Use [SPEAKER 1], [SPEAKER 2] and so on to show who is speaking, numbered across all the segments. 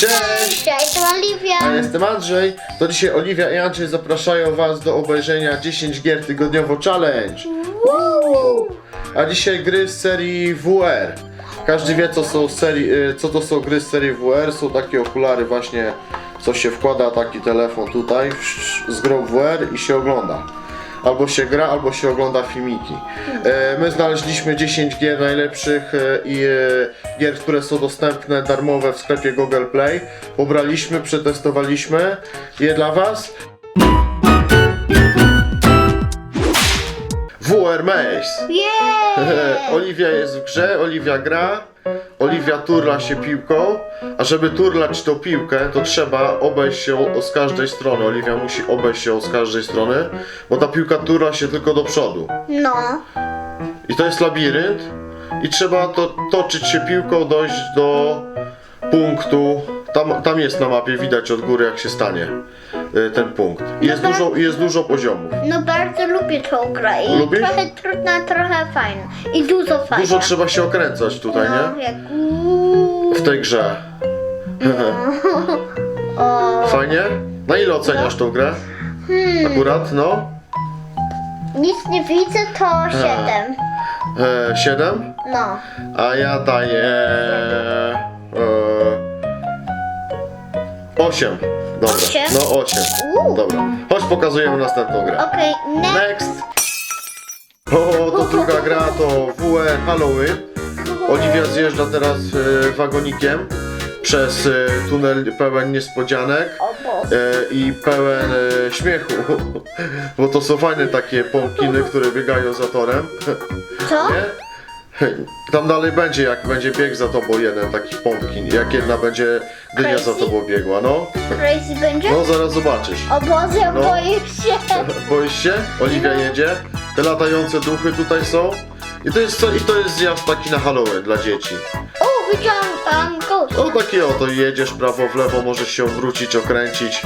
[SPEAKER 1] Cześć!
[SPEAKER 2] Ja jestem Oliwia.
[SPEAKER 1] A jestem Andrzej. To dzisiaj Oliwia i Andrzej zapraszają Was do obejrzenia 10 gier tygodniowo challenge.
[SPEAKER 2] Woo!
[SPEAKER 1] A dzisiaj gry z serii WR. Każdy wie co, są serii, y, co to są gry z serii WR. Są takie okulary właśnie, co się wkłada taki telefon tutaj z grą WR i się ogląda. Albo się gra, albo się ogląda filmiki. E, My znaleźliśmy 10 gier najlepszych e, i e, gier, które są dostępne darmowe w sklepie Google Play. Pobraliśmy, przetestowaliśmy je dla Was. WR Maze.
[SPEAKER 2] Yeah!
[SPEAKER 1] Oliwia jest w grze, Oliwia gra, Oliwia turla się piłką, a żeby turlać tą piłkę, to trzeba obejść ją z każdej strony. Oliwia musi obejść ją z każdej strony, bo ta piłka turla się tylko do przodu.
[SPEAKER 2] No.
[SPEAKER 1] I to jest labirynt i trzeba to, toczyć się piłką, dojść do punktu. Tam, tam jest na mapie, widać od góry jak się stanie y, ten punkt. Jest
[SPEAKER 2] tak.
[SPEAKER 1] dużo, jest dużo poziomów.
[SPEAKER 2] No bardzo lubię tą grę i
[SPEAKER 1] Lubisz?
[SPEAKER 2] trochę trudna, trochę fajna. I dużo fajna.
[SPEAKER 1] Dużo trzeba się okręcać tutaj,
[SPEAKER 2] no,
[SPEAKER 1] nie?
[SPEAKER 2] jak uuu.
[SPEAKER 1] W tej grze.
[SPEAKER 2] o,
[SPEAKER 1] Fajnie? Na ile oceniasz tą grę? Akurat, no?
[SPEAKER 2] nic nie widzę, to siedem.
[SPEAKER 1] E, 7?
[SPEAKER 2] No.
[SPEAKER 1] A ja daję... E, 8. Dobra.
[SPEAKER 2] Osiem?
[SPEAKER 1] No 8.
[SPEAKER 2] Uuu.
[SPEAKER 1] Dobra. Chodź pokazujemy następną grę.
[SPEAKER 2] Okej, ne-
[SPEAKER 1] Next! O, to druga gra to WE Halloween. Oliwia zjeżdża teraz e, wagonikiem przez e, tunel pełen niespodzianek.
[SPEAKER 2] O Boże.
[SPEAKER 1] e, i pełen e, śmiechu, bo to są fajne takie pąkiny, które biegają za torem,
[SPEAKER 2] Co?
[SPEAKER 1] nie? Tam dalej będzie, jak będzie bieg za tobą jeden taki pąkin, jak jedna będzie dynia za tobą biegła, no.
[SPEAKER 2] Crazy będzie?
[SPEAKER 1] No zaraz zobaczysz.
[SPEAKER 2] O Boże,
[SPEAKER 1] No.
[SPEAKER 2] boję się.
[SPEAKER 1] Boisz się? Oliwia jedzie, te latające duchy tutaj są. I to jest, co, i to jest zjazd taki na Halloween dla dzieci.
[SPEAKER 2] O, widziałam tam ghost.
[SPEAKER 1] O takie oto jedziesz prawo w lewo, możesz się obrócić, okręcić,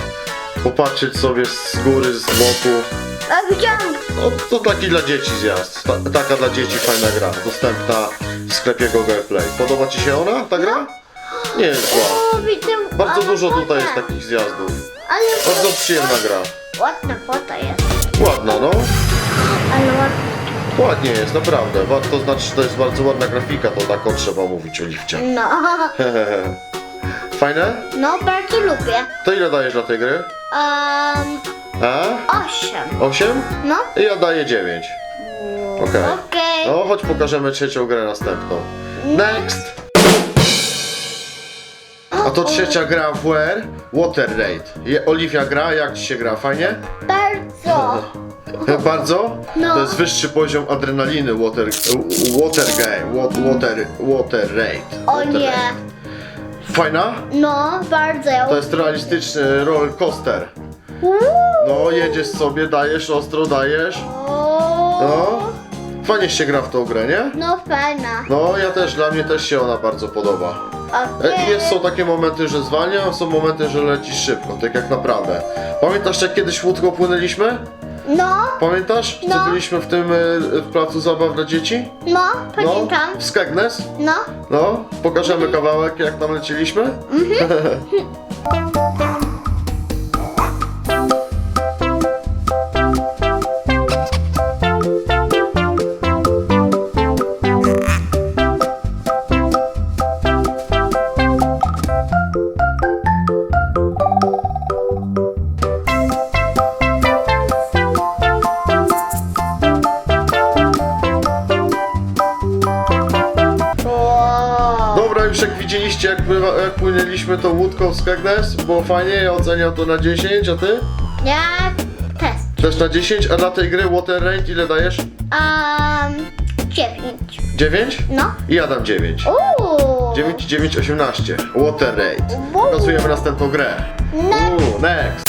[SPEAKER 1] popatrzeć sobie z góry, z boku.
[SPEAKER 2] A widziałam.
[SPEAKER 1] No to taki dla dzieci zjazd. Ta, taka dla dzieci fajna gra, dostępna w sklepie Google Play. Podoba Ci się ona, ta gra? Nie jest zła.
[SPEAKER 2] Widzę.
[SPEAKER 1] Bardzo
[SPEAKER 2] ale
[SPEAKER 1] dużo tutaj jest takich zjazdów.
[SPEAKER 2] Ale
[SPEAKER 1] Bardzo przyjemna gra.
[SPEAKER 2] Ładna fota jest.
[SPEAKER 1] Ładna, no.
[SPEAKER 2] Ale ładna.
[SPEAKER 1] Ładnie jest, naprawdę. To znaczy, że to jest bardzo ładna grafika, to tak o trzeba mówić o lifcie.
[SPEAKER 2] No.
[SPEAKER 1] Fajne?
[SPEAKER 2] No, bardzo lubię.
[SPEAKER 1] To ile dajesz dla tej gry?
[SPEAKER 2] Um,
[SPEAKER 1] A?
[SPEAKER 2] osiem.
[SPEAKER 1] 8?
[SPEAKER 2] No.
[SPEAKER 1] I ja daję 9. Okej.
[SPEAKER 2] Okej.
[SPEAKER 1] No, chodź pokażemy trzecią grę następną. Next! A to trzecia gra w WR, Water Raid. Je- Oliwia gra, jak ci się gra? Fajnie?
[SPEAKER 2] Bardzo.
[SPEAKER 1] Bardzo?
[SPEAKER 2] No.
[SPEAKER 1] To jest wyższy poziom adrenaliny Water, water Game, wa- Water, water Raid.
[SPEAKER 2] O
[SPEAKER 1] Water
[SPEAKER 2] nie.
[SPEAKER 1] Raid. Fajna?
[SPEAKER 2] No, bardzo.
[SPEAKER 1] To jest realistyczny roller coaster.
[SPEAKER 2] Uuu.
[SPEAKER 1] No, jedziesz sobie, dajesz, ostro dajesz. No. Fajnie się gra w tą grę, nie?
[SPEAKER 2] No, fajna.
[SPEAKER 1] No, ja też, dla mnie też się ona bardzo podoba. E. Jest, są takie momenty, że zwalnia, a są momenty, że lecisz szybko, tak jak naprawdę. Pamiętasz, jak kiedyś łódką płynęliśmy?
[SPEAKER 2] No,
[SPEAKER 1] Pamiętasz? Co
[SPEAKER 2] No.
[SPEAKER 1] byliśmy w tym e, w placu zabaw dla dzieci?
[SPEAKER 2] no, pamiętam.
[SPEAKER 1] No, w Skegnes?
[SPEAKER 2] No.
[SPEAKER 1] No, pokażemy kawałek, jak tam leciliśmy? jak, płynęliśmy tą łódką w Skegnes, było fajnie, ja oceniam to na 10, a ty?
[SPEAKER 2] Ja test.
[SPEAKER 1] Też na 10, a dla tej gry Water Raid ile dajesz?
[SPEAKER 2] Um, dziewięć.
[SPEAKER 1] 9?
[SPEAKER 2] No.
[SPEAKER 1] I ja dam 9.
[SPEAKER 2] Uuu.
[SPEAKER 1] 9 i 9, 18. Water Raid. Pokazujemy następną grę.
[SPEAKER 2] Ne-
[SPEAKER 1] Uuu, next.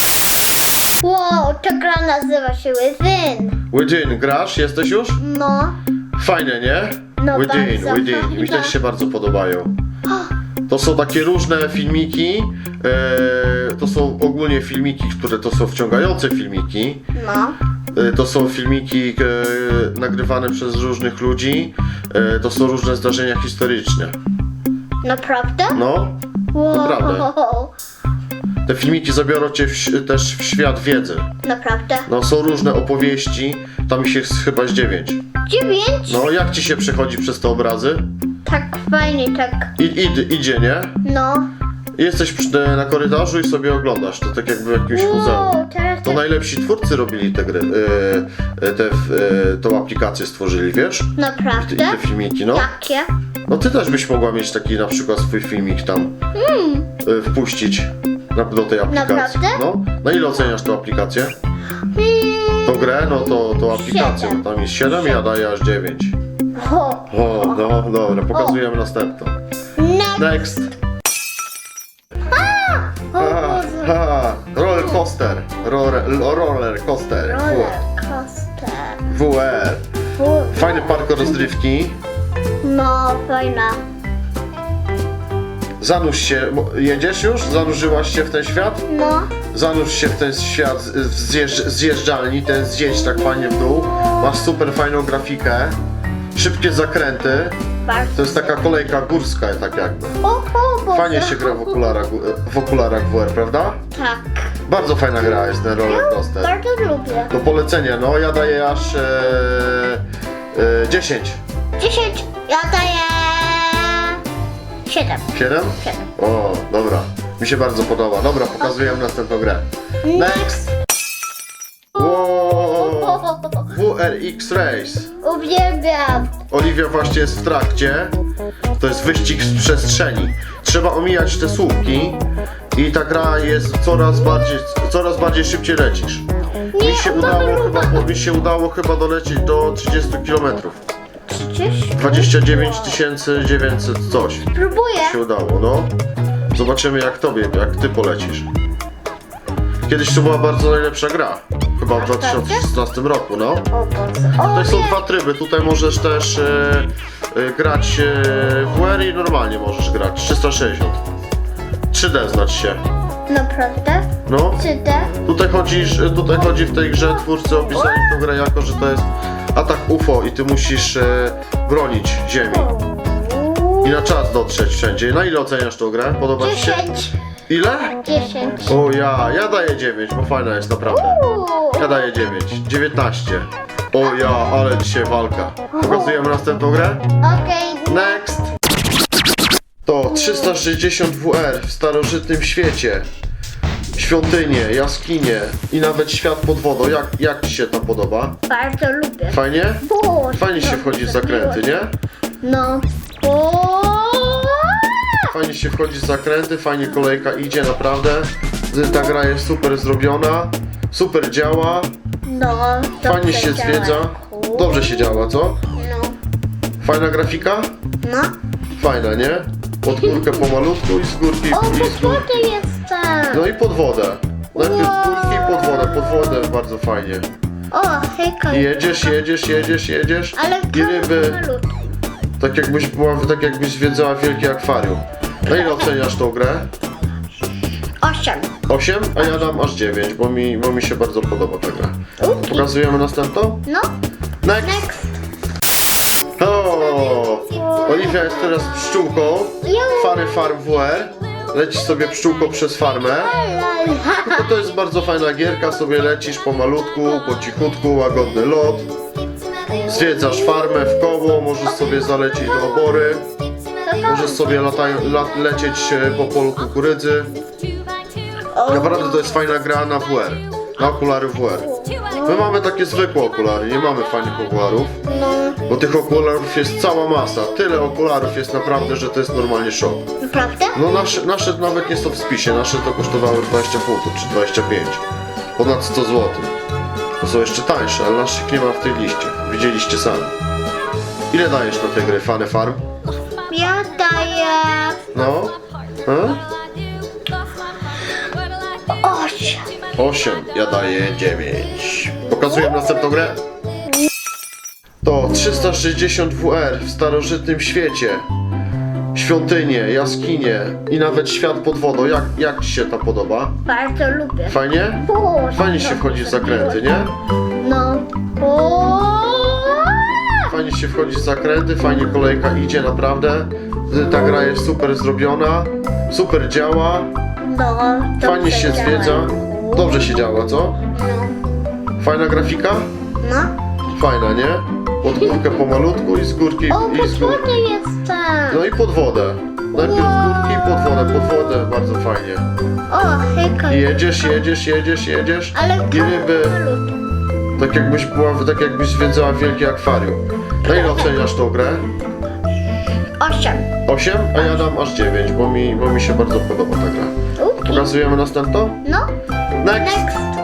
[SPEAKER 2] Wow, ta gra nazywa się Within.
[SPEAKER 1] Within, grasz? Jesteś już?
[SPEAKER 2] No.
[SPEAKER 1] Fajne, nie?
[SPEAKER 2] No
[SPEAKER 1] Within,
[SPEAKER 2] bardzo
[SPEAKER 1] Within. Mi
[SPEAKER 2] fajne.
[SPEAKER 1] też się bardzo podobają. To są takie różne filmiki. E, to są ogólnie filmiki, które to są wciągające filmiki.
[SPEAKER 2] No.
[SPEAKER 1] E, to są filmiki e, nagrywane przez różnych ludzi. E, to są różne zdarzenia historyczne.
[SPEAKER 2] Naprawdę?
[SPEAKER 1] No, Naprawdę.
[SPEAKER 2] Wow.
[SPEAKER 1] Te filmiki zabiorą cię w, ś- też w świat wiedzy.
[SPEAKER 2] Naprawdę.
[SPEAKER 1] No są różne opowieści, tam ich jest chyba z dziewięć.
[SPEAKER 2] Dziewięć?
[SPEAKER 1] No jak ci się przechodzi przez te obrazy?
[SPEAKER 2] Tak fajnie, tak.
[SPEAKER 1] I, id, idzie, nie?
[SPEAKER 2] No.
[SPEAKER 1] Jesteś przy- na korytarzu i sobie oglądasz, to tak jakby w jakimś muzeum.
[SPEAKER 2] Wow, teraz
[SPEAKER 1] To
[SPEAKER 2] tak.
[SPEAKER 1] najlepsi twórcy robili te gry, yy, te, yy, tą aplikację stworzyli, wiesz? I te, I
[SPEAKER 2] Naprawdę?
[SPEAKER 1] te filmiki, no.
[SPEAKER 2] Jakie?
[SPEAKER 1] No ty też byś mogła mieć taki na przykład swój filmik tam yy, wpuścić na, do tej aplikacji.
[SPEAKER 2] Naprawdę?
[SPEAKER 1] No. Na ile oceniasz tę aplikację?
[SPEAKER 2] Hmm.
[SPEAKER 1] Tą grę, no to, to aplikację,
[SPEAKER 2] Siedem.
[SPEAKER 1] tam jest 7, ja daję aż 9.
[SPEAKER 2] O.
[SPEAKER 1] O, no dobra, pokazujemy następną.
[SPEAKER 2] Na...
[SPEAKER 1] Next.
[SPEAKER 2] O
[SPEAKER 1] Ha,
[SPEAKER 2] Boże.
[SPEAKER 1] ha, roller coaster. Roller, roller coaster.
[SPEAKER 2] Roller coaster.
[SPEAKER 1] WR.
[SPEAKER 2] Fu-
[SPEAKER 1] Fajny park rozrywki.
[SPEAKER 2] No, fajna.
[SPEAKER 1] Zanurz się, bo- jedziesz już? Zanurzyłaś się w ten świat?
[SPEAKER 2] No.
[SPEAKER 1] Zanurz się w ten świat zjeżdż, zjeżdżalni, ten zjeźdź tak fajnie w dół. Masz super fajną grafikę. Szybkie zakręty.
[SPEAKER 2] Bardzo.
[SPEAKER 1] To jest taka kolejka górska, tak jakby. Fajnie się gra w okularach, w okularach WR, prawda?
[SPEAKER 2] Tak.
[SPEAKER 1] Bardzo fajna gra jest ten roller coaster.
[SPEAKER 2] Bardzo lubię.
[SPEAKER 1] Do polecenia, no ja daję aż e, e, 10.
[SPEAKER 2] 10. Ja daję... 7.
[SPEAKER 1] 7?
[SPEAKER 2] 7.
[SPEAKER 1] O, dobra. Mi się bardzo podoba. Dobra, pokazujemy następną grę. Next! Wow! WRX Race.
[SPEAKER 2] Uwielbiam.
[SPEAKER 1] Oliwia właśnie jest w trakcie. To jest wyścig z przestrzeni. Trzeba omijać te słupki i ta gra jest coraz bardziej, coraz bardziej szybciej lecisz. Mi się udało chyba, mi się udało chyba dolecieć do 30 km.
[SPEAKER 2] 30.
[SPEAKER 1] 29 900 coś
[SPEAKER 2] Próbuję.
[SPEAKER 1] się udało, no. Zobaczymy jak tobie, jak ty polecisz. Kiedyś to była bardzo najlepsza gra. Chyba w 2016 roku, no.
[SPEAKER 2] O Boże. O
[SPEAKER 1] Tutaj są
[SPEAKER 2] nie.
[SPEAKER 1] dwa tryby, tutaj możesz też e, e, grać e, w WR i normalnie możesz grać, 360. 3D znaczy się.
[SPEAKER 2] Naprawdę?
[SPEAKER 1] No,
[SPEAKER 2] 3D?
[SPEAKER 1] tutaj chodzi, tutaj chodzi w tej grze, twórcy opisali tę grę jako, że to jest atak UFO i ty musisz e, bronić Ziemi. I na czas dotrzeć wszędzie. Na ile oceniasz tą grę? Podoba ci się?
[SPEAKER 2] 10.
[SPEAKER 1] Ile?
[SPEAKER 2] 10.
[SPEAKER 1] O ja, ja daję 9, bo fajna jest naprawdę.
[SPEAKER 2] Uuu.
[SPEAKER 1] Ja daję 9, 19. O ja, ale dzisiaj walka. Pokazujemy następną grę?
[SPEAKER 2] Okej.
[SPEAKER 1] Next! To 360 WR w starożytnym świecie. Świątynie, jaskinie i nawet świat pod wodą. Jak, jak Ci się to podoba?
[SPEAKER 2] Bardzo lubię.
[SPEAKER 1] Fajnie? Fajnie się wchodzi w zakręty, nie?
[SPEAKER 2] No.
[SPEAKER 1] Fajnie się wchodzi w zakręty, fajnie kolejka idzie, naprawdę. Ta gra jest super zrobiona, super działa,
[SPEAKER 2] No.
[SPEAKER 1] fajnie się
[SPEAKER 2] działa.
[SPEAKER 1] zwiedza. Dobrze się działa, co?
[SPEAKER 2] No.
[SPEAKER 1] Fajna grafika?
[SPEAKER 2] No.
[SPEAKER 1] Fajna, nie? Pod górkę pomalutku i z górki
[SPEAKER 2] O,
[SPEAKER 1] i z
[SPEAKER 2] pod
[SPEAKER 1] górki.
[SPEAKER 2] jestem.
[SPEAKER 1] No i pod wodę. Najpierw z górki i pod wodę, pod wodę bardzo fajnie.
[SPEAKER 2] O, hejka.
[SPEAKER 1] I jedziesz, jedziesz, jedziesz, jedziesz
[SPEAKER 2] Ale
[SPEAKER 1] i ryby,
[SPEAKER 2] malutko.
[SPEAKER 1] Tak jakbyś była, tak jakbyś zwiedzała wielkie akwarium. Na ile oceniasz tą grę?
[SPEAKER 2] 8.
[SPEAKER 1] 8? A ja dam aż 9, bo mi, bo mi się bardzo podoba ta gra. Pokazujemy następną?
[SPEAKER 2] No.
[SPEAKER 1] Next!
[SPEAKER 2] Next.
[SPEAKER 1] O! Oliwia jest teraz pszczółką. Fary Farm WR. Lecisz sobie pszczółką przez farmę. No to jest bardzo fajna gierka, sobie lecisz pomalutku, po cichutku, łagodny lot. Zwiedzasz farmę w koło, możesz sobie zalecieć do obory. Możesz sobie latają, la, lecieć e, po polu kukurydzy. Naprawdę to jest fajna gra na WR, na okulary WR. My mamy takie zwykłe okulary, nie mamy fajnych okularów,
[SPEAKER 2] No.
[SPEAKER 1] bo tych okularów jest cała masa. Tyle okularów jest naprawdę, że to jest normalnie szok.
[SPEAKER 2] Naprawdę?
[SPEAKER 1] No nasze, nasze nawet nie są w spisie, nasze to kosztowały 20 funtów czy 25. Ponad 100 zł. To są jeszcze tańsze, ale naszych nie ma w tej liście. Widzieliście sami. Ile dajesz na te gry Fany Farm?
[SPEAKER 2] Ja daję
[SPEAKER 1] No? A?
[SPEAKER 2] 8.
[SPEAKER 1] 8, ja daję 9. Pokazuję następną grę. To 360 WR w starożytnym świecie. Świątynie, jaskinie i nawet świat pod wodą. Jak, jak Ci się to podoba?
[SPEAKER 2] Bardzo lubię.
[SPEAKER 1] Fajnie?
[SPEAKER 2] Boże,
[SPEAKER 1] Fajnie się wchodzi w zakręty, nie?
[SPEAKER 2] No.
[SPEAKER 1] Fajnie się wchodzi w zakręty, fajnie kolejka idzie, naprawdę. y, ta gra jest super zrobiona, super działa,
[SPEAKER 2] No,
[SPEAKER 1] fajnie się
[SPEAKER 2] działa.
[SPEAKER 1] zwiedza. Dobrze się działa, co?
[SPEAKER 2] No.
[SPEAKER 1] Fajna grafika?
[SPEAKER 2] no.
[SPEAKER 1] Fajna, nie? Pod górkę pomalutku i z górki
[SPEAKER 2] O,
[SPEAKER 1] i z górki.
[SPEAKER 2] jest.
[SPEAKER 1] No i pod wodę. Najpierw górki, pod wodę, pod wodę, bardzo fajnie.
[SPEAKER 2] O, hejka.
[SPEAKER 1] I jedziesz, jedziesz, jedziesz, jedziesz
[SPEAKER 2] Ale
[SPEAKER 1] i ryby, tak jakbyś była, tak jakbyś zwiedzała wielkie akwarium. Na ile oceniasz tą grę?
[SPEAKER 2] Osiem.
[SPEAKER 1] 8? A ja dam aż 9, bo mi, bo mi się bardzo podoba ta gra. Pokazujemy następną?
[SPEAKER 2] No.
[SPEAKER 1] Next!
[SPEAKER 2] Next.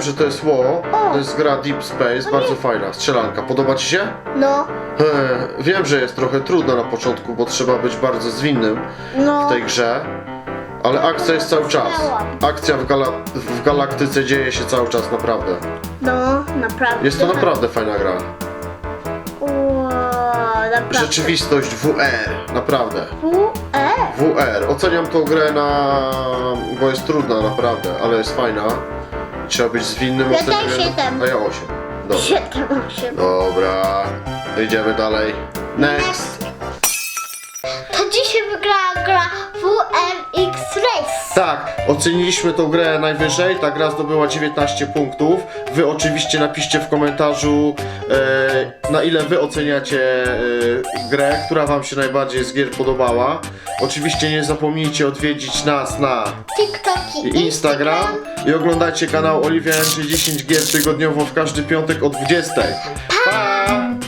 [SPEAKER 1] No, że to jest WoW.
[SPEAKER 2] O.
[SPEAKER 1] To jest gra Deep Space, bardzo fajna. Strzelanka. Podoba Ci się?
[SPEAKER 2] No.
[SPEAKER 1] Eee, Wiem, że jest trochę trudna na początku, bo trzeba być bardzo zwinnym
[SPEAKER 2] No.
[SPEAKER 1] w tej grze. Ale akcja jest cały czas. Akcja w, gala w galaktyce dzieje się cały czas, naprawdę.
[SPEAKER 2] No, naprawdę.
[SPEAKER 1] Jest to naprawdę fajna gra.
[SPEAKER 2] Wow, naprawdę.
[SPEAKER 1] Rzeczywistość WR, naprawdę.
[SPEAKER 2] WE.
[SPEAKER 1] WR. Oceniam tą grę na. bo jest trudna, naprawdę, ale jest fajna. Trzeba być zwinnym.
[SPEAKER 2] Ja
[SPEAKER 1] ją-
[SPEAKER 2] siedem.
[SPEAKER 1] A ja 8. Dobra.
[SPEAKER 2] Siedem, osiem.
[SPEAKER 1] Dobra. Idziemy dalej. Next.
[SPEAKER 2] Race.
[SPEAKER 1] Tak, oceniliśmy tą grę najwyżej. Ta gra zdobyła 19 punktów. Wy oczywiście napiszcie w komentarzu, e, na ile wy oceniacie e, grę, która wam się najbardziej z gier podobała. Oczywiście nie zapomnijcie odwiedzić nas na
[SPEAKER 2] TikTok i
[SPEAKER 1] Instagram i oglądajcie kanał Oliwia Andrzej 10 gier tygodniowo w każdy piątek o 20. Pa!